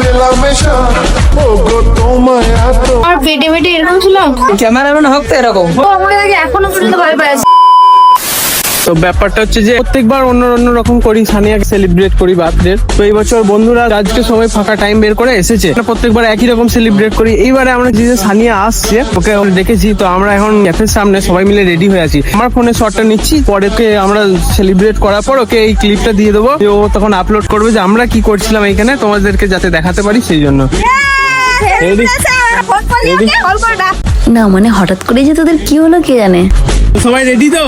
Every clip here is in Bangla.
মেলামেশা ও গো তোমায় এত আর পেটে পেটে এরকম ছিল? ক্যামেরাম্যান হোক তো এরকম। ও এখনও পর্যন্ত ভয় পায়। তো ব্যাপারটা হচ্ছে যে প্রত্যেকবার অন্য অন্য রকম করি সানিয়াকে সেলিব্রেট করি বার্থডে তো এই বছর বন্ধুরা আজকে সবাই ফাঁকা টাইম বের করে এসেছে। প্রত্যেকবার একই রকম সেলিব্রেট করি। এইবারে আমরা যে সানিয়া আসছে ওকে দেখেছি তো আমরা এখন ক্যাফের সামনে সবাই মিলে রেডি হয়ে আছি। আমার ফোনে শটটা নিচ্ছি পরে ওকে আমরা সেলিব্রেট করার পর ওকে এই ক্লিপটা দিয়ে দেবো। যে ও তখন আপলোড করবে যে আমরা কি করছিলাম এখানে তোমাদেরকে যাতে দেখাতে পারি সেই জন্য? না মানে হঠাৎ করে যে তোদের কি হলো কে জানে? সবাই রেডি তো?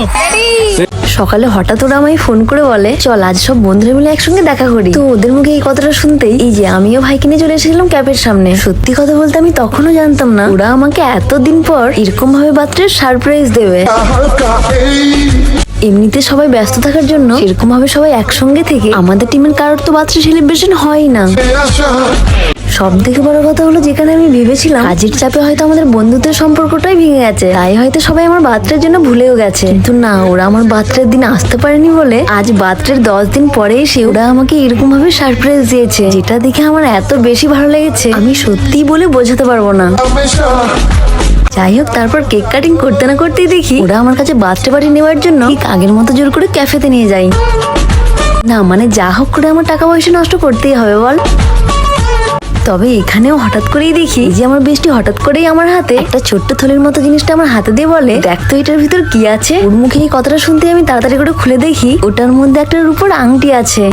সকালে হঠাৎ ওরা আমায় ফোন করে বলে, চল, আজ সব বন্ধুরা মিলে একসঙ্গে দেখা করি। তো ওদের মুখে এই কথাটা শুনতেই এই যে আমিও ভাইকে নিয়ে চলে এসেছিলাম ক্যাপের সামনে। সত্যি কথা বলতে আমি তখনও জানতাম না, ওরা আমাকে এতদিন পর এরকম ভাবে বার্থডে সারপ্রাইজ দেবে। এমনিতে সবাই ব্যস্ত থাকার জন্য সেরকম ভাবে সবাই একসঙ্গে থেকে আমাদের টিমের কারোর তো বার্থডে সেলিব্রেশন হয় না। সব থেকে বড় কথা হলো যেখানে আমি ভেবেছিলাম কাজের চাপে হয়তো আমাদের বন্ধুত্বের সম্পর্কটাই ভেঙে গেছে। তাই হয়তো সবাই আমার বার্থডের জন্য ভুলেও গেছে। কিন্তু না, ওরা আমার বার্থডের দিন আসতে পারেনি বলে আজ বার্থডের দশ দিন পরে এসে ওরা আমাকে এরকম ভাবে সারপ্রাইজ দিয়েছে, যেটা দেখে আমার এত বেশি ভালো লেগেছে। আমি সত্যিই বলে বোঝাতে পারব না। যাই হোক, তারপর কেক কাটিং করতে না করতেই দেখি ওরা আমার কাছে বার্থডে পার্টি নেওয়ার জন্য ঠিক আগের মতো জোর করে ক্যাফেতে নিয়ে যাই না মানে যা হোক করে আমার টাকা পয়সা নষ্ট করতেই হবে, বল। তবে এখানেও হঠাৎ করেই দেখি যে আমার বেশটি হঠাৎ করেই আমার হাতে একটা ছোট্ট থলির মতো জিনিসটা আমার হাতে দিয়ে বলে, দেখ তো এটার ভিতর কি আছে? ওর মুখে এই কথাটা শুনতে আমি তাড়াতাড়ি করে খুলে দেখি, ওটার মধ্যে একটা রূপোর আংটি আছে।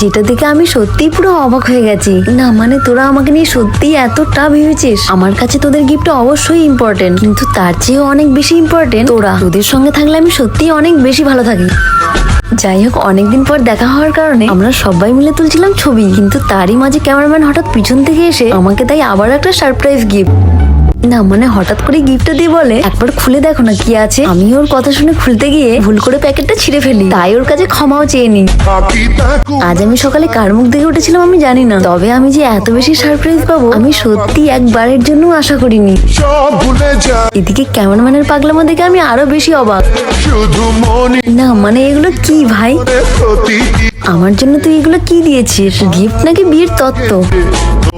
যেটা দেখে আমি সত্যিই পুরো অবাক হয়ে গেছি। না মানে তোরা আমাকে নিয়ে সত্যিই এতটা ভেবেছিস? আমার কাছে তোদের গিফট অবশ্যই ইম্পর্টেন্ট কিন্তু তার চেয়েও অনেক বেশি ইম্পর্টেন্ট তোরা। তোদের সঙ্গে থাকলে আমি সত্যিই অনেক বেশি ভালো থাকি। যাই হোক, অনেকদিন পর দেখা হওয়ার কারণে আমরা সবাই মিলে তুলছিলাম ছবি, কিন্তু তারই মাঝে ক্যামেরাম্যান হঠাৎ পিছন থেকে এসে আমাকে তাই আবার একটা সারপ্রাইজ গিফট না মানে হঠাৎ করে গিফটটা দিয়ে বলে, একবার খুলে দেখো না কি আছে। আমি ওর কথা শুনে খুলতে গিয়ে ভুল করে প্যাকেটটা ছিঁড়ে ফেলি। তাই ওর কাছে ক্ষমাও চেয়ে নি আজ আমি সকালে কার মুখ দেখে উঠেছিলাম আমি জানি না। তবে আমি যে এত বেশি সারপ্রাইজ পাবো, আমি সত্যি একবারের জন্য আশা করিনি। এদিকে কেমন ক্যামেরাম্যানের পাগলামো দেখে আমি আরও বেশি অবাক। না মানে এগুলো কি ভাই? আমার জন্য তুই এগুলো কি দিয়েছিস? গিফট নাকি বিয়ের তত্ত্ব?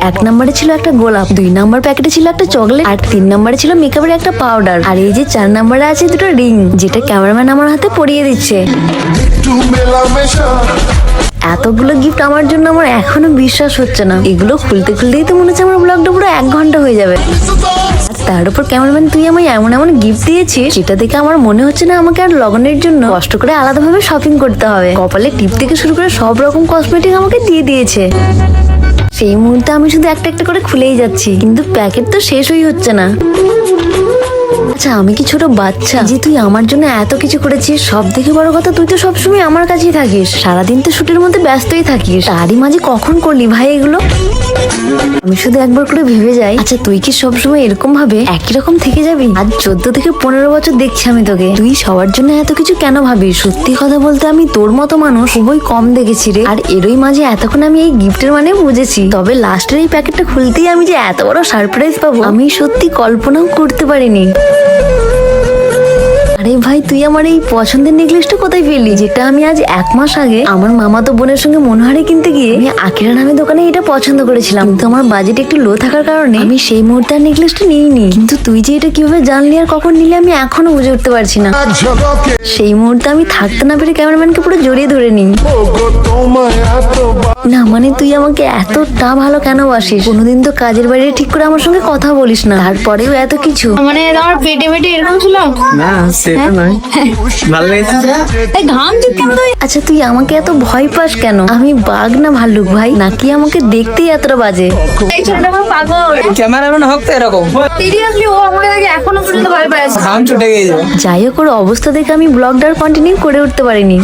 এক নম্বরে ছিল একটা গোলাপ, দুই নাম্বার প্যাকেটে ছিল একটা চকলেট আর তিন নম্বরে ছিল মেকআপের একটা পাউডার আর এই যে চার নম্বরে আছে দুটো রিং যেটা ক্যামেরাম্যান আমার হাতে পরিয়ে দিচ্ছে। এতগুলো গিফট আমার জন্য আমার এখনও বিশ্বাস হচ্ছে না। এগুলো খুলতে খুলতেই তো মনে হচ্ছে আমার ব্লগটা পুরো এক ঘণ্টা হয়ে যাবে। তার উপর ক্যামেরাম্যান তুই আমায় এমন এমন গিফট দিয়েছিস, যেটা দেখে আমার মনে হচ্ছে না আমাকে আর লগনের জন্য কষ্ট করে আলাদাভাবে শপিং করতে হবে। কপালে টিপ থেকে শুরু করে সব রকম কসমেটিক আমাকে দিয়ে দিয়েছে। সেই মুহূর্তে আমি শুধু একটা একটা করে খুলেই যাচ্ছি, কিন্তু প্যাকেট তো শেষই হচ্ছে না। আচ্ছা আমি কি ছোট বাচ্চা? যে তুই আমার জন্য এত কিছু করেছিস, সব থেকে বড় কথা তুই তো সবসময় আমার কাছেই থাকিস। সারাদিন তো শুটের মধ্যে ব্যস্তই থাকিস। তারই মাঝে কখন করলি ভাই এগুলো? আমি শুধু একবার করে ভেবে যাই। আচ্ছা তুই কি সবসময় এরকম ভাবে একই রকম থেকে যাবি? আজ চোদ্দ থেকে পনেরো বছর দেখছি আমি তোকে। তুই সবার জন্য এত কিছু কেন ভাবিস? সত্যি কথা বলতে আমি তোর মতো মানুষ খুবই কম দেখেছি রে। আর এরই মাঝে এতক্ষণ আমি এই গিফটের মানে বুঝেছি। তবে লাস্টের এই প্যাকেটটা খুলতেই আমি যে এত বড় সারপ্রাইজ পাবো, আমি সত্যি কল্পনাও করতে পারিনি। আরে ভাই তুই আমার এই পছন্দের নেকলেসটা কোথায় পেলি? যেটা আমি আজ এক মাস আগে আমার মামাতো বোনের সঙ্গে মনোহারে কিনতে গিয়ে আমি আকিরা নামে দোকানে এটা পছন্দ করেছিলাম। কিন্তু আমার বাজেট একটু লো থাকার কারণে আমি সেই মুহূর্তে আর নেকলেসটা নিইনি। কিন্তু তুই যে এটা কীভাবে জানলি আর কখন নিলে আমি এখনও বুঝে উঠতে পারছি না। সেই মুহূর্তে আমি থাকতে না পেরে ক্যামেরাম্যানকে পুরো জড়িয়ে ধরে নিই। না মানে তুই আমাকে এতটা ভালো কেন বাসিস? কোনোদিন তো কাজের বাইরে ঠিক করে আমার সঙ্গে কথা বলিস না। তারপরেও এত কিছু। মানে আমার পেটে পেটে এরকম ছিল? না ভালো এই ঘাম চিটকে মতো আচ্ছা তুই আমাকে এত ভয় পাস কেন? আমি বাঘ না ভাল্লুক ভাই? নাকি আমাকে দেখতেই এতটা বাজে? এই ছোটটা আমার পাগল। ক্যামেরাম্যান হোক তো এরকম। সিরিয়াসলি ও আমার আগে এখনও পর্যন্ত ভয় পায়। ঘাম ছুটে গিয়ে যাই হোক ওর অবস্থা দেখে আমি ব্লগটার কন্টিনিউ করে উঠতে পারিনি।